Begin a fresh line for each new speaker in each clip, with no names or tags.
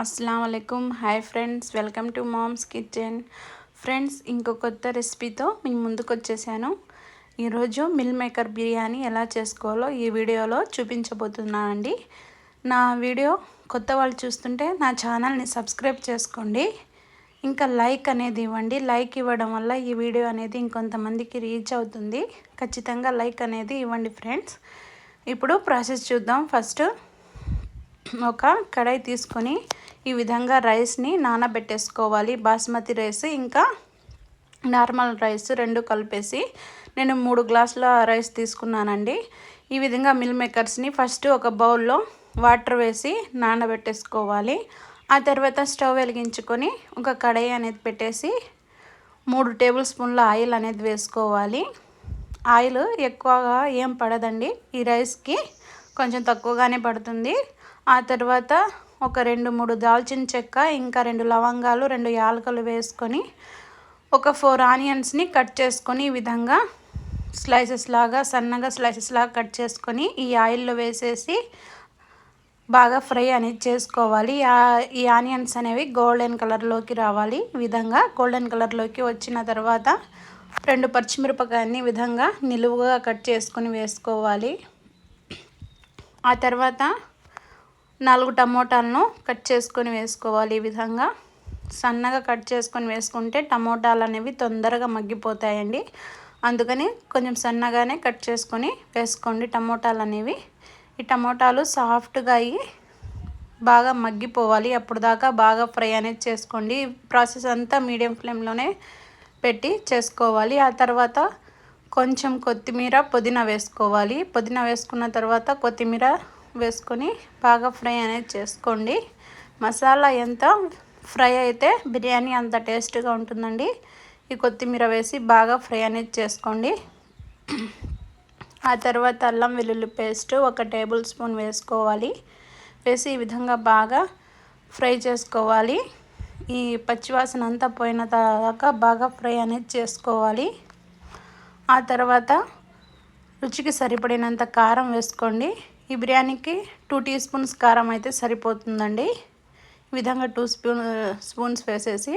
అస్సలం అయికం hi friends welcome to mom's kitchen friends ఇంకో కొత్త రెసిపీతో మీ ముందుకు వచ్చేసాను. ఈరోజు మిల్ మేకర్ బిర్యానీ ఎలా చేసుకోవాలో ఈ వీడియోలో చూపించబోతున్నానండి. నా వీడియో కొత్త వాళ్ళు చూస్తుంటే నా ఛానల్ని సబ్స్క్రైబ్ చేసుకోండి. ఇంకా లైక్ అనేది ఇవ్వండి. లైక్ ఇవ్వడం వల్ల ఈ వీడియో అనేది ఇంకొంతమందికి రీచ్ అవుతుంది. ఖచ్చితంగా లైక్ అనేది ఇవ్వండి ఫ్రెండ్స్ ఇప్పుడు ప్రాసెస్ చూద్దాం. ఫస్ట్ ఒక కడాయి తీసుకొని ఈ విధంగా రైస్ని నానబెట్టేసుకోవాలి. బాస్మతి రైస్ ఇంకా నార్మల్ రైస్ రెండు కలిపేసి నేను మూడు గ్లాసుల రైస్ తీసుకున్నానండి. ఈ విధంగా మిల్ మేకర్స్ని ఫస్ట్ ఒక బౌల్లో వాటర్ వేసి నానబెట్టేసుకోవాలి. ఆ తర్వాత స్టవ్ వెలిగించుకొని ఒక కడాయి అనేది పెట్టేసి మూడు టేబుల్ స్పూన్ల ఆయిల్ అనేది వేసుకోవాలి. ఆయిల్ ఎక్కువగా ఏం పడదండి. ఈ రైస్కి కొంచెం తక్కువగానే పడుతుంది. ఆ తర్వాత ఒక రెండు మూడు దాల్చిన చెక్క ఇంకా రెండు లవంగాలు రెండు యాలకలు వేసుకొని ఒక ఫోర్ ఆనియన్స్ని కట్ చేసుకొని ఈ విధంగా స్లైసెస్ లాగా సన్నగా స్లైసెస్ లాగా కట్ చేసుకొని ఈ ఆయిల్లో వేసేసి బాగా ఫ్రై అనేది చేసుకోవాలి. ఈ ఆనియన్స్ అనేవి గోల్డెన్ కలర్లోకి రావాలి. ఈ విధంగా గోల్డెన్ కలర్లోకి వచ్చిన తర్వాత రెండు పచ్చిమిరపకాయని విధంగా నిలువుగా కట్ చేసుకొని వేసుకోవాలి. ఆ తర్వాత నాలుగు టమోటాలను కట్ చేసుకొని వేసుకోవాలి ఈ విధంగా. సన్నగా కట్ చేసుకొని వేసుకుంటే టమోటాలు అనేవి తొందరగా మగ్గిపోతాయండి. అందుకని కొంచెం సన్నగానే కట్ చేసుకొని వేసుకోండి టమోటాలు అనేవి. ఈ టమోటాలు సాఫ్ట్గా అయ్యి బాగా మగ్గిపోవాలి. అప్పుడు దాకా బాగా ఫ్రై అనేది చేసుకోండి. ప్రాసెస్ అంతా మీడియం ఫ్లేమ్లోనే పెట్టి చేసుకోవాలి. ఆ తర్వాత కొంచెం కొత్తిమీర పుదీనా వేసుకోవాలి. పుదీనా వేసుకున్న తర్వాత కొత్తిమీర వేసుకొని బాగా ఫ్రై అనేది చేసుకోండి. మసాలా ఎంత ఫ్రై అయితే బిర్యానీ అంత టేస్ట్గా ఉంటుందండి. ఈ కొత్తిమీర వేసి బాగా ఫ్రై అనేది చేసుకోండి. ఆ తర్వాత అల్లం వెల్లుల్లి పేస్ట్ ఒక టేబుల్ స్పూన్ వేసుకోవాలి. వేసి ఈ విధంగా బాగా ఫ్రై చేసుకోవాలి. ఈ పచ్చివాసన అంతా పోయిన తర్వాత బాగా ఫ్రై అనేది చేసుకోవాలి. ఆ తర్వాత రుచికి సరిపడినంత కారం వేసుకోండి. ఈ బిర్యానీకి టూ టీ స్పూన్స్ కారం అయితే సరిపోతుందండి. ఈ విధంగా టూ స్పూన్ స్పూన్స్ వేసేసి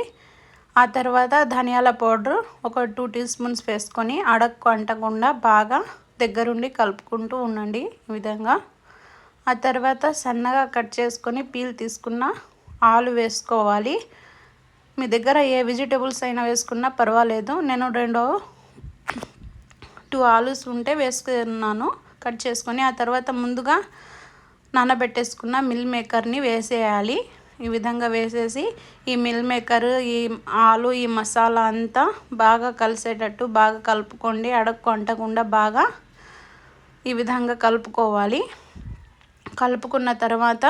ఆ తర్వాత ధనియాల పౌడర్ ఒక టూ టీ స్పూన్స్ వేసుకొని అడక్కు అంటకుండా బాగా దగ్గరుండి కలుపుకుంటూ ఉండండి ఈ విధంగా. ఆ తర్వాత సన్నగా కట్ చేసుకొని పీల్ తీసుకున్న ఆలు వేసుకోవాలి. మీ దగ్గర ఏ వెజిటేబుల్స్ అయినా వేసుకున్నా పర్వాలేదు. నేను రెండో టూ ఆలూస్ ఉంటే వేసుకున్నాను. కట్ చేసుకొని ఆ తర్వాత ముందుగా నానబెట్టేసుకున్న మిల్ మేకర్ని వేసేయాలి. ఈ విధంగా వేసేసి ఈ మిల్ మేకర్ ఈ ఆలు ఈ మసాలా అంతా బాగా కలిసేటట్టు బాగా కలుపుకోండి. అడక్కు అంటకుండా బాగా ఈ విధంగా కలుపుకోవాలి. కలుపుకున్న తర్వాత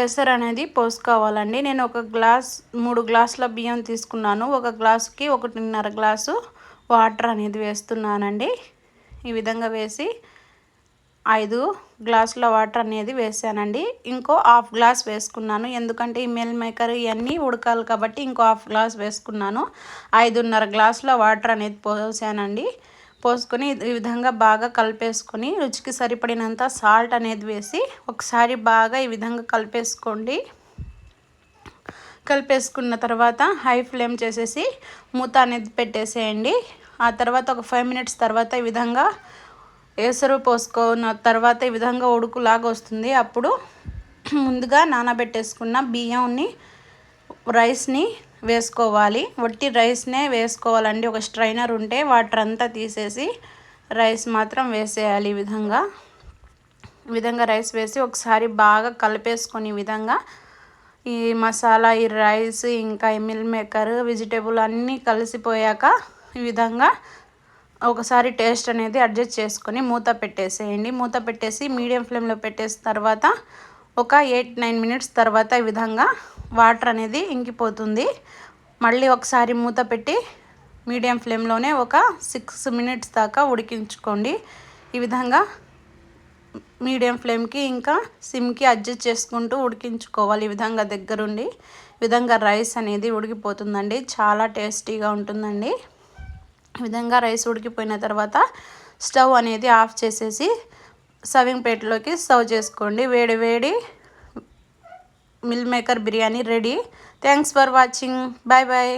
ఎసర్ అనేది పోసుకోవాలండి. నేను ఒక గ్లాస్ మూడు గ్లాసుల బియ్యం తీసుకున్నాను. ఒక గ్లాసుకి ఒకటిన్నర గ్లాసు వాటర్ అనేది వేస్తున్నానండి. ఈ విధంగా వేసి ఐదు గ్లాసుల వాటర్ అనేది వేసానండి. ఇంకో హాఫ్ గ్లాస్ వేసుకున్నాను. ఎందుకంటే ఈ మెల్ మేకర్ ఇవన్నీ ఉడకాలి కాబట్టి ఇంకో హాఫ్ గ్లాస్ వేసుకున్నాను. ఐదున్నర గ్లాసుల వాటర్ అనేది పోసానండి. పోసుకొని ఈ విధంగా బాగా కలిపేసుకొని రుచికి సరిపడినంత సాల్ట్ అనేది వేసి ఒకసారి బాగా ఈ విధంగా కలిపేసుకోండి. కలిపేసుకున్న తర్వాత హై ఫ్లేమ్ చేసేసి మూత అనేది పెట్టేసేయండి. ఆ తర్వాత ఒక ఫైవ్ మినిట్స్ తర్వాత ఈ విధంగా ఏసరు పోసుకున్న తర్వాత ఈ విధంగా ఉడుకులాగా వస్తుంది. అప్పుడు ముందుగా నానబెట్టేసుకున్న బియ్యంని రైస్ని వేసుకోవాలి. వట్టి రైస్నే వేసుకోవాలండి. ఒక స్ట్రైనర్ ఉంటే వాటర్ అంతా తీసేసి రైస్ మాత్రం వేసేయాలి ఈ విధంగా. ఈ విధంగా రైస్ వేసి ఒకసారి బాగా కలిపేసుకొని విధంగా ఈ మసాలా ఈ రైస్ ఇంకా ఈ మిల్ మేకర్ వెజిటేబుల్ అన్నీ కలిసిపోయాక ఈ విధంగా ఒకసారి టేస్ట్ అనేది అడ్జస్ట్ చేసుకొని మూత పెట్టేసేయండి. మూత పెట్టేసి మీడియం ఫ్లేమ్లో పెట్టేసిన తర్వాత ఒక ఎయిట్ నైన్ మినిట్స్ తర్వాత ఈ విధంగా వాటర్ అనేది ఇంకిపోతుంది. మళ్ళీ ఒకసారి మూత పెట్టి మీడియం ఫ్లేమ్లోనే ఒక సిక్స్ మినిట్స్ దాకా ఉడికించుకోండి. ఈ విధంగా మీడియం ఫ్లేమ్కి ఇంకా సిమ్కి అడ్జస్ట్ చేసుకుంటూ ఉడికించుకోవాలి ఈ విధంగా దగ్గరుండి. విధంగా రైస్ అనేది ఉడికిపోతుందండి. చాలా టేస్టీగా ఉంటుందండి. విధంగా రైస్ ఉడికిపోయిన తర్వాత స్టవ్ అనేది ఆఫ్ చేసేసి సర్వింగ్ ప్లేట్లోకి సర్వ్ చేసుకోండి. వేడి వేడి meal maker biryani ready. Thanks for watching. Bye bye.